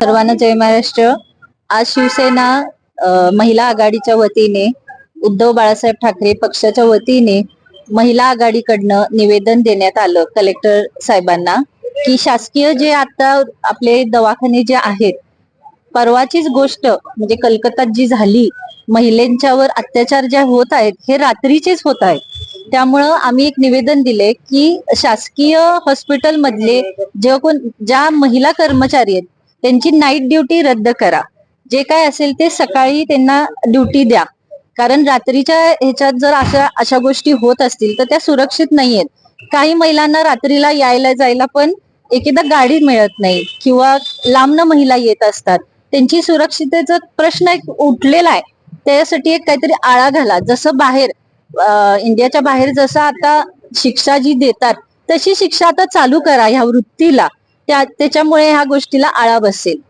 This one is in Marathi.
सर्वांना जय महाराष्ट्र. आज शिवसेना महिला आघाडीच्या वतीने उद्धव बाळासाहेब ठाकरे पक्षाच्या वतीने महिला आघाडीकडनं निवेदन देण्यात आलं कलेक्टर साहेबांना की शासकीय जे आता आपले दवाखाने जे आहेत परवाचीच गोष्ट म्हणजे कलकत्तात जी झाली महिलांच्यावर अत्याचार ज्या होत आहेत हे रात्रीचेच होत आहेत. त्यामुळं आम्ही एक निवेदन दिले की शासकीय हॉस्पिटल मधले जे कोण ज्या महिला कर्मचारी आहेत त्यांची नाईट ड्युटी रद्द करा. जे काय असेल ते सकाळी त्यांना ड्युटी द्या. कारण रात्रीच्या ह्याच्यात जर अशा अशा गोष्टी होत असतील तर त्या सुरक्षित नाहीयेत. काही महिलांना रात्रीला यायला जायला पण एकेदा गाडी मिळत नाही किंवा लांबनं महिला येत असतात. त्यांची सुरक्षितेचा प्रश्न एक उठलेला आहे. त्यासाठी एक काहीतरी आळा घाला. जसं बाहेर इंडियाच्या बाहेर जसं आता शिक्षा जी देतात तशी शिक्षा आता चालू करा ह्या वृत्तीला. त्याच्यामुळे ह्या गोष्टीला आळा बसेल.